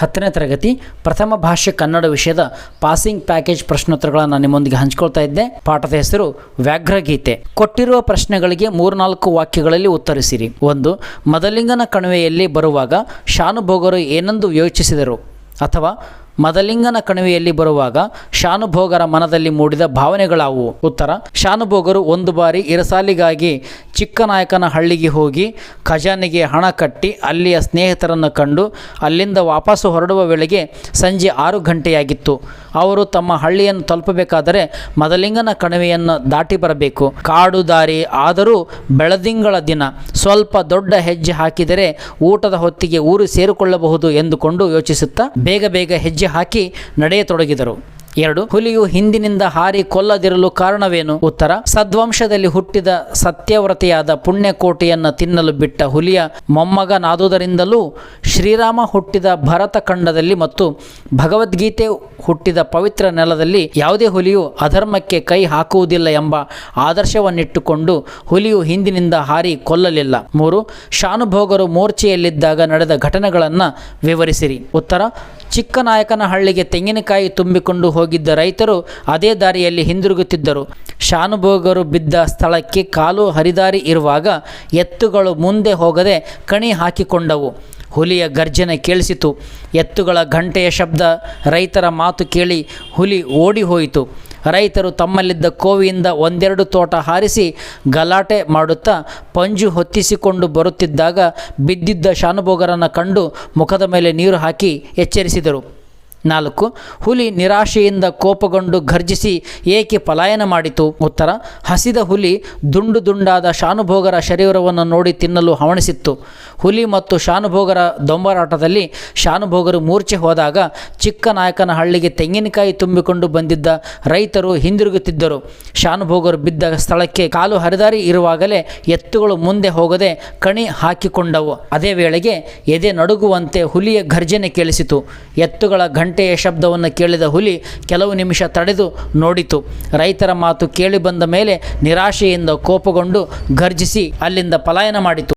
ಹತ್ತನೇ ತರಗತಿ ಪ್ರಥಮ ಭಾಷೆ ಕನ್ನಡ ವಿಷಯದ ಪಾಸಿಂಗ್ ಪ್ಯಾಕೇಜ್ ಪ್ರಶ್ನೋತ್ತರಗಳನ್ನು ನಿಮ್ಮೊಂದಿಗೆ ಹಂಚಿಕೊಳ್ತಾ ಇದ್ದೆ. ಪಾಠದ ಹೆಸರು ವ್ಯಾಘ್ರಗೀತೆ. ಕೊಟ್ಟಿರುವ ಪ್ರಶ್ನೆಗಳಿಗೆ ಮೂರ್ನಾಲ್ಕು ವಾಕ್ಯಗಳಲ್ಲಿ ಉತ್ತರಿಸಿರಿ. ಒಂದು, ಮದಲಿಂಗನ ಕಣಿವೆಯಲ್ಲಿ ಬರುವಾಗ ಶಾನುಭೋಗರು ಏನೆಂದು ಯೋಚಿಸಿದರು? ಅಥವಾ ಮದಲಿಂಗನ ಕಣಿವೆಯಲ್ಲಿ ಬರುವಾಗ ಶಾನುಭೋಗರ ಮನದಲ್ಲಿ ಮೂಡಿದ ಭಾವನೆಗಳಾವುವು ಉತ್ತರ, ಶಾನುಭೋಗರು ಒಂದು ಬಾರಿ ಇರಸಾಲಿಗಾಗಿ ಚಿಕ್ಕನಾಯಕನ ಹಳ್ಳಿಗೆ ಹೋಗಿ ಖಜಾನೆಗೆ ಹಣ ಕಟ್ಟಿ ಅಲ್ಲಿಯ ಸ್ನೇಹಿತರನ್ನು ಕಂಡು ಅಲ್ಲಿಂದ ವಾಪಸ್ಸು ಹೊರಡುವ ವೇಳೆಗೆ ಸಂಜೆ ಆರು ಗಂಟೆಯಾಗಿತ್ತು. ಅವರು ತಮ್ಮ ಹಳ್ಳಿಯನ್ನು ತಲುಪಬೇಕಾದರೆ ಮದಲಿಂಗನ ಕಣಿವೆಯನ್ನು ದಾಟಿ ಬರಬೇಕು. ಕಾಡು ದಾರಿ ಆದರೂ ಬೆಳದಿಂಗಳ ದಿನ. ಸ್ವಲ್ಪ ದೊಡ್ಡ ಹೆಜ್ಜೆ ಹಾಕಿದರೆ ಊಟದ ಹೊತ್ತಿಗೆ ಊರು ಸೇರಿಕೊಳ್ಳಬಹುದು ಎಂದುಕೊಂಡು ಯೋಚಿಸುತ್ತಾ ಬೇಗ ಬೇಗ ಹೆಜ್ಜೆ ಹಾಕಿ ನಡೆಯತೊಡಗಿದರು. ಎರಡು, ಹುಲಿಯು ಹಿಂದಿನಿಂದ ಹಾರಿ ಕೊಲ್ಲದಿರಲು ಕಾರಣವೇನು? ಉತ್ತರ, ಸದ್ವಂಶದಲ್ಲಿ ಹುಟ್ಟಿದ ಸತ್ಯವ್ರತೆಯಾದ ಪುಣ್ಯಕೋಟೆಯನ್ನು ತಿನ್ನಲು ಬಿಟ್ಟ ಹುಲಿಯ ಮೊಮ್ಮಗನಾದುದರಿಂದಲೂ ಶ್ರೀರಾಮ ಹುಟ್ಟಿದ ಭರತ ಖಂಡದಲ್ಲಿ ಮತ್ತು ಭಗವದ್ಗೀತೆ ಹುಟ್ಟಿದ ಪವಿತ್ರ ನೆಲದಲ್ಲಿ ಯಾವುದೇ ಹುಲಿಯು ಅಧರ್ಮಕ್ಕೆ ಕೈ ಹಾಕುವುದಿಲ್ಲ ಎಂಬ ಆದರ್ಶವನ್ನಿಟ್ಟುಕೊಂಡು ಹುಲಿಯು ಹಿಂದಿನಿಂದ ಹಾರಿ ಕೊಲ್ಲಲಿಲ್ಲ. ಮೂರು, ಶಾನುಭೋಗರು ಮೋರ್ಚೆಯಲ್ಲಿದ್ದಾಗ ನಡೆದ ಘಟನೆಗಳನ್ನು ವಿವರಿಸಿರಿ. ಉತ್ತರ ಚಿಕ್ಕನಾಯಕನ ಹಳ್ಳಿಗೆ ತೆಂಗಿನಕಾಯಿ ತುಂಬಿಕೊಂಡು ಹೋಗಿದ್ದ ರೈತರು ಅದೇ ದಾರಿಯಲ್ಲಿ ಹಿಂದಿರುಗುತ್ತಿದ್ದರು. ಶಾನುಭೋಗರು ಬಿದ್ದ ಸ್ಥಳಕ್ಕೆ ಕಾಲು ಹರಿದಾರಿ ಇರುವಾಗ ಎತ್ತುಗಳು ಮುಂದೆ ಹೋಗದೆ ಕಣಿ ಹಾಕಿಕೊಂಡವು. ಹುಲಿಯ ಗರ್ಜನೆ ಕೇಳಿಸಿತು. ಎತ್ತುಗಳ ಗಂಟೆಯ ಶಬ್ದ ರೈತರ ಮಾತು ಕೇಳಿ ಹುಲಿ ಓಡಿ ಹೋಯಿತು. ರೈತರು ತಮ್ಮಲ್ಲಿದ್ದ ಕೋವಿಯಿಂದ ಒಂದೆರಡು ತೋಟ ಹಾರಿಸಿ ಗಲಾಟೆ ಮಾಡುತ್ತಾ ಪಂಜು ಹೊತ್ತಿಸಿಕೊಂಡು ಬರುತ್ತಿದ್ದಾಗ ಬಿದ್ದಿದ್ದ ಶಾನುಭೋಗರನ್ನು ಕಂಡು ಮುಖದ ಮೇಲೆ ನೀರು ಹಾಕಿ ಎಚ್ಚರಿಸಿದರು. ನಾಲ್ಕು, ಹುಲಿ ನಿರಾಶೆಯಿಂದ ಕೋಪಗೊಂಡು ಘರ್ಜಿಸಿ ಏಕೆ ಪಲಾಯನ ಮಾಡಿತು? ಉತ್ತರ, ಹಸಿದ ಹುಲಿ ದುಂಡು ದುಂಡಾದ ಶಾನುಭೋಗರ ಶರೀರವನ್ನು ನೋಡಿ ತಿನ್ನಲು ಹವಣಿಸಿತ್ತು. ಹುಲಿ ಮತ್ತು ಶಾನುಭೋಗರ ದೊಂಬರಾಟದಲ್ಲಿ ಶಾನುಭೋಗರು ಮೂರ್ಛೆ ಹೋದಾಗ ಚಿಕ್ಕನಾಯಕನ ಹಳ್ಳಿಗೆ ತೆಂಗಿನಕಾಯಿ ತುಂಬಿಕೊಂಡು ಬಂದಿದ್ದ ರೈತರು ಹಿಂದಿರುಗುತ್ತಿದ್ದರು. ಶಾನುಭೋಗರು ಬಿದ್ದ ಸ್ಥಳಕ್ಕೆ ಕಾಲು ಹರಿದಾರಿ ಇರುವಾಗಲೇ ಎತ್ತುಗಳು ಮುಂದೆ ಹೋಗದೆ ಕಣಿ ಹಾಕಿಕೊಂಡವು. ಅದೇ ವೇಳೆಗೆ ಎದೆ ನಡುಗುವಂತೆ ಹುಲಿಯ ಘರ್ಜನೆ ಕೇಳಿಸಿತು. ಎತ್ತುಗಳ ಗಂಟೆಯ ಶಬ್ದವನ್ನು ಕೇಳಿದ ಹುಲಿ ಕೆಲವು ನಿಮಿಷ ತಡೆದು ನೋಡಿತು. ರೈತರ ಮಾತು ಕೇಳಿ ಬಂದ ಮೇಲೆ ನಿರಾಶೆಯಿಂದ ಕೋಪಗೊಂಡು ಘರ್ಜಿಸಿ ಅಲ್ಲಿಂದ ಪಲಾಯನ ಮಾಡಿತು.